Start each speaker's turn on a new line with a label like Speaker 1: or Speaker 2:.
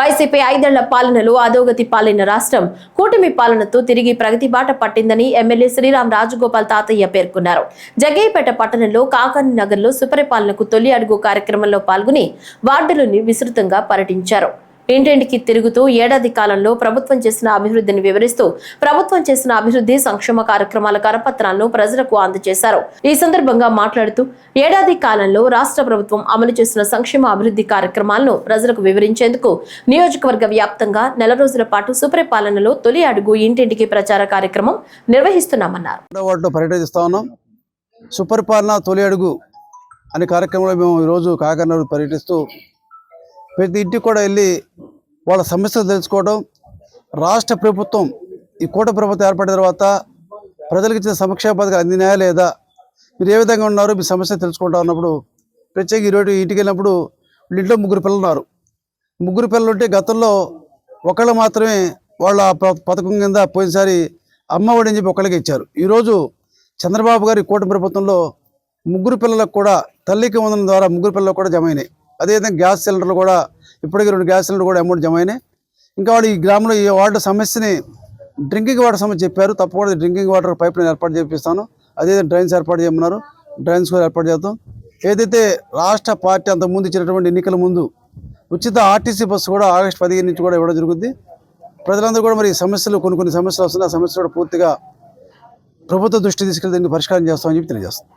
Speaker 1: YCP ఐదేళ్ళ పాలనలో అధోగతి పాలైన రాష్ట్రం కూటమి పాలనతో తిరిగి ప్రగతి బాట పట్టిందని ఎమ్మెల్యే శ్రీరామ్ రాజగోపాల్ తాతయ్య పేర్కొన్నారు. జగ్గయ్యపేట పట్టణంలో కాకాని నగర్లో సుపరిపాలనకు తొలి అడుగు కార్యక్రమంలో పాల్గొని వార్డులను విస్తృతంగా పర్యటించారు. ఇంటింటికి తిరుగుతూ ఏడాది కాలంలో ప్రభుత్వం చేసిన అభివృద్ధిని వివరిస్తూ ప్రభుత్వం చేసిన అభివృద్ధి సంక్షేమ కార్యక్రమాల కరపత్రాలను ప్రజలకు అందజేశారు. ఈ సందర్భంగా మాట్లాడుతూ ఏడాది కాలంలో రాష్ట్ర ప్రభుత్వం అమలు చేసిన సంక్షేమ అభివృద్ధి కార్యక్రమాలను ప్రజలకు వివరించేందుకు నియోజకవర్గ వ్యాప్తంగా నెల రోజుల పాటు సుపరిపాలనలో తొలి అడుగు ఇంటింటికి ప్రచార కార్యక్రమం నిర్వహిస్తున్నామన్నారు.
Speaker 2: సుపరిపాలన తొలి అడుగు అనే కార్యక్రమంలో మేము ఈరోజు కాకినాడ పర్యటిస్తూ ప్రతి ఇంటికి కూడా వెళ్ళి వాళ్ళ సమస్యలు తెలుసుకోవడం రాష్ట్ర ప్రభుత్వం ఈ కూట ప్రభుత్వం ఏర్పడిన తర్వాత ప్రజలకు ఇచ్చిన సంక్షేమ పథకాలు అందినాయా లేదా మీరు ఏ విధంగా ఉన్నారు మీ సమస్య తెలుసుకుంటా ఉన్నప్పుడు ప్రత్యేక ఈరోజు ఇంటికి వెళ్ళినప్పుడు ఇంట్లో ముగ్గురు పిల్లలు ఉన్నారు. ముగ్గురు పిల్లలు ఉంటే గతంలో ఒకళ్ళు మాత్రమే వాళ్ళ ప- పథకం కింద పోయినసారి అమ్మ ఒడి అని చెప్పి ఒకళ్ళకి ఇచ్చారు. ఈరోజు చంద్రబాబు గారి కూటమి ప్రభుత్వంలో ముగ్గురు పిల్లలకు కూడా తల్లికి వందనం ద్వారా ముగ్గురు పిల్లలకు కూడా జమ అయినాయి. అదేవిధంగా గ్యాస్ సిలిండర్లు కూడా ఇప్పటికీ రెండు గ్యాస్ సిలిండర్ కూడా అమౌంట్ జమ అయినాయి. ఇంకా వాడు ఈ గ్రామంలో ఈ వార్డు సమస్యని డ్రింకింగ్ వాటర్ సమస్య చెప్పారు. తప్పకుండా డ్రింకింగ్ వాటర్ పైప్ లైన్ ఏర్పాటు చేపిస్తాను. అదే డ్రైన్స్ ఏర్పాటు చేయమన్నారు. డ్రైన్స్ కూడా ఏర్పాటు చేద్దాం. ఏదైతే రాష్ట్ర పార్టీ అంత ముందు ఇచ్చినటువంటి ఎన్నికల ముందు ఉచిత ఆర్టీసీ బస్సు కూడా ఆగస్టు పదిహేను నుంచి కూడా ఇవ్వడం జరుగుతుంది ప్రజలందరూ కూడా మరి ఈ సమస్యలు కొన్ని కొన్ని సమస్యలు వస్తున్నాయి. ఆ సమస్యలు కూడా పూర్తిగా ప్రభుత్వ దృష్టి తీసుకెళ్ళి దీన్ని పరిష్కారం చేస్తామని చెప్పి తెలియజేస్తాం